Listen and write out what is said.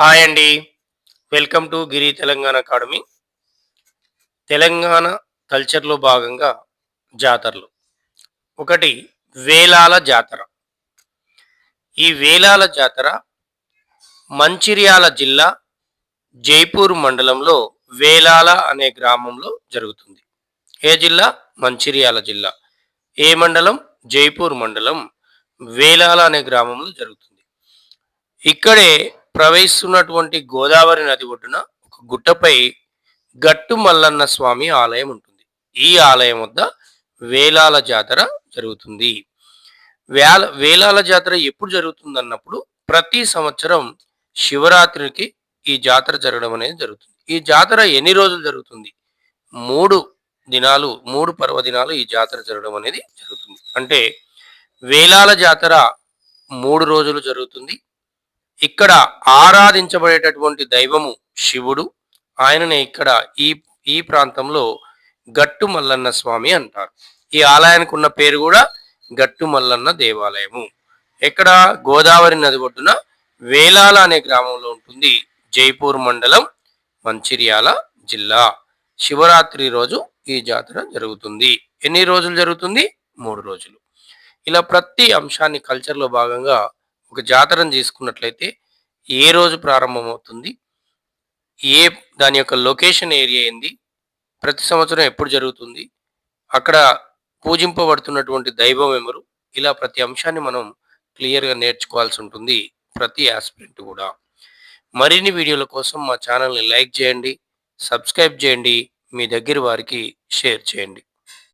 Hi అండి. Welcome to Giri Telangana academy. Telangana కల్చర్లో భాగంగా జాతరలు. ఒకటి వేలాల జాతర. ఈ వేలాల జాతర మంచిర్యాల జిల్లా జైపూర్ మండలంలో వేలాల అనే గ్రామంలో జరుగుతుంది. ఏ జిల్లా? మంచిర్యాల జిల్లా. ఏ మండలం? జైపూర్ మండలం వేలాల అనే గ్రామంలో జరుగుతుంది. ఇక్కడే ప్రవహిస్తున్నటువంటి గోదావరి నది ఒడ్డున ఒక గుట్టపై గట్టు మల్లన్న స్వామి ఆలయం ఉంటుంది. ఈ ఆలయం వద్ద వేలాల జాతర జరుగుతుంది. వేల వేలాల జాతర ఎప్పుడు జరుగుతుంది అన్నప్పుడు ప్రతి సంవత్సరం శివరాత్రికి ఈ జాతర జరగడం అనేది జరుగుతుంది. ఈ జాతర ఎన్ని రోజులు జరుగుతుంది? మూడు దినాలు మూడు పర్వదినాలు ఈ జాతర జరగడం అనేది జరుగుతుంది. అంటే వేలాల జాతర మూడు రోజులు జరుగుతుంది. ఇక్కడ ఆరాధించబడేటటువంటి దైవము శివుడు. ఆయననే ఇక్కడ ఈ ఈ ప్రాంతంలో గట్టు మల్లన్న స్వామి అంటారు. ఈ ఆలయానికి ఉన్న పేరు కూడా గట్టు మల్లన్న దేవాలయము. ఇక్కడ గోదావరి నది ఒడ్డున వేలాల అనే గ్రామంలో ఉంటుంది జైపూర్ మండలం మంచిర్యాల జిల్లా. శివరాత్రి రోజు ఈ జాతర జరుగుతుంది. ఎన్ని రోజులు జరుగుతుంది? మూడు రోజులు. ఇలా ప్రతి అంశాన్ని కల్చర్లో భాగంగా ఒక జాతరను తీసుకున్నట్లయితే ఏ రోజు ప్రారంభమవుతుంది? ఏ దాని యొక్క లొకేషన్ ఏరియా ఏంది? ప్రతి సంవత్సరం ఎప్పుడు జరుగుతుంది? అక్కడ పూజింపబడుతున్నటువంటి దైవం ఎవరు? ఇలా ప్రతి అంశాన్ని మనం క్లియర్గా నేర్చుకోవాల్సి ఉంటుంది ప్రతి ఆస్పిరెంట్ కూడా. మరిన్ని వీడియోల కోసం మా ఛానల్ని లైక్ చేయండి సబ్స్క్రైబ్ చేయండి మీ దగ్గర వారికి షేర్ చేయండి.